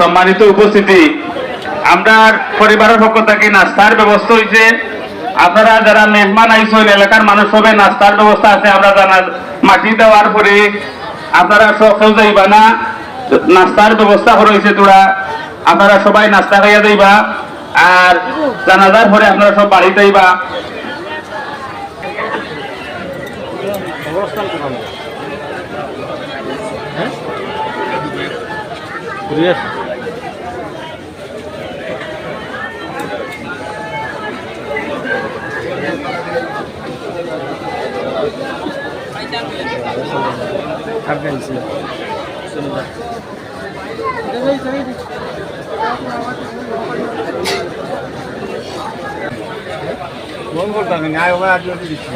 সম্মানিত উপস্থিতি, আমরা পরিবারের পক্ষ থেকে নাস্তার ব্যবস্থা হয়েছে আপনারা যারা মেহমান আইসেন, এলাকার মানুষ হবে, নাস্তার ব্যবস্থা আছে, আমরা জানা, মাটি দেওয়ার পরে আপনারা সব যাইবা না? নাস্তার ব্যবস্থা হয়েছে তোরা। আপনারা সবাই নাস্তা খাইয়া যাইবা। আর জানাজার পরে আপনারা সব বাড়িতে যাইবা কুরিয়ার থাকবেন ফোন করতাম আয় ওরা আজ দিচ্ছি।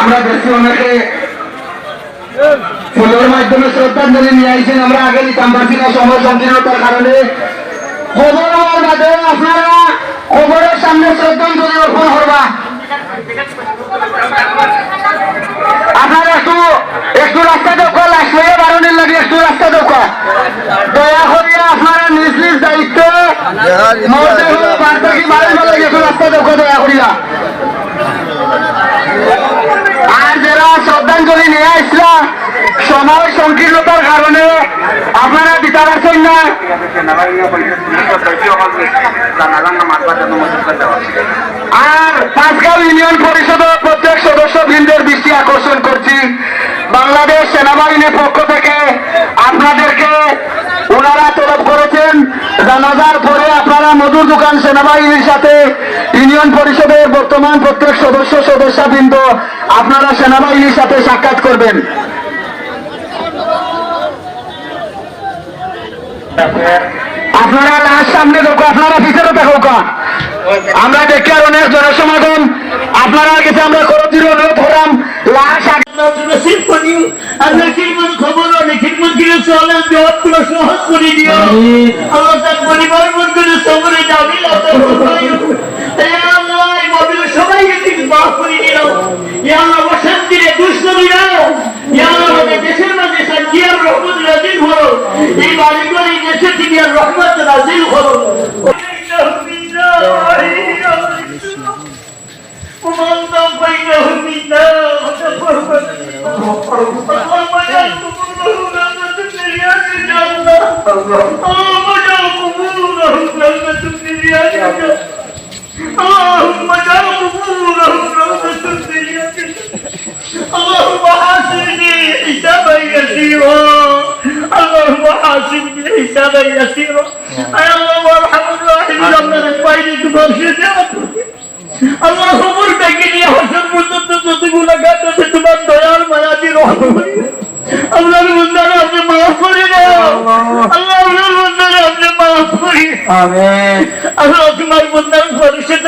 আমরা দেখছি অনেকে মাধ্যমে শ্রদ্ধাঞ্জলি নিয়ে আইছেন। আমরা আগে নিতাম পারছি না সময় সংকীর্ণতার কারণে আপনারা খবরের সামনে শ্রদ্ধাঞ্জলি অর্পণ করবা। লাগে দয়া আর যারা শ্রদ্ধাঞ্জলি আসলা সময় সংকীর্ণতার কারণে আপনারা দিতে পারছেন না? আর পাঁচগাঁও ইউনিয়ন পরিষদের প্রত্যেক সদস্য বৃন্দের দৃষ্টি আকর্ষণ করছি। বাংলাদেশ সেনাবাহিনীর পক্ষ থেকে আপনাদেরকে ওনারা তলব করেছেন। জানাজার পরে আপনারা দোকান সেনাবাহিনীর সাথে ইউনিয়ন পরিষদের বর্তমান প্রত্যেক সদস্য সদস্যবৃন্দ আপনারা সেনাবাহিনীর সাথে সাক্ষাৎ করবেন। আপনারা লাশ সামনে দেখো আপনারা ভিতরে দেখো আমরা দেখি আর অনেক জনসমাগম। আপনারা কাছে আমরা করতির অনুরোধ করলাম। লাশ খবর অনেক সহজ করে দিও তার পরিবার اللهم حاسبني حسابا يسيرا اللهم حاسبني حسابا يسيرا يا الله ارحم الراحمين ربنا نفعلك برشدك আল্লাহ খবর দেখে নিয়ে হাসন পর্যন্ত যতগুলো গাছ আছে তোমার দয়ার মায়াদি রহম আল্লাহর বন্ধারে আপনি মাফ করে দাও আল্লাহ আল্লাহর বন্ধারে আপনি মাফ করে আল্লাহ তোমার বন্ধার পরিষদ